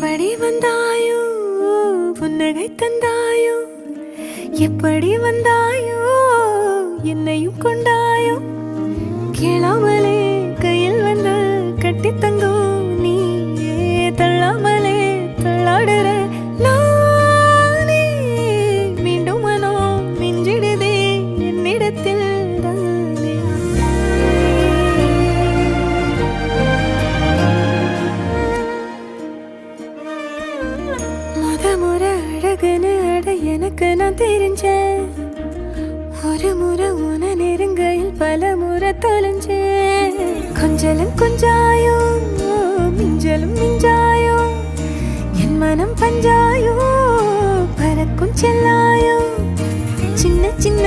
எப்படி வந்தாயோ புன்னகை தந்தாயோ எப்படி வந்தாயோ என்னையும் கொண்டாயோ. கேளாமலே கையில் வந்த கட்டி தங்கோ முறை அழகுன்னு அட எனக்கு நான் தெரிஞ்சேன். ஒரு முறை உன நெருங்கையில் பல முறை தொலைஞ்சேன். கொஞ்சலும் கொஞ்சாயோ மிஞ்சலும் மிஞ்சாயோ என் மனம் பஞ்சாயோ பறக்கும் செல்லாயோ சின்ன சின்ன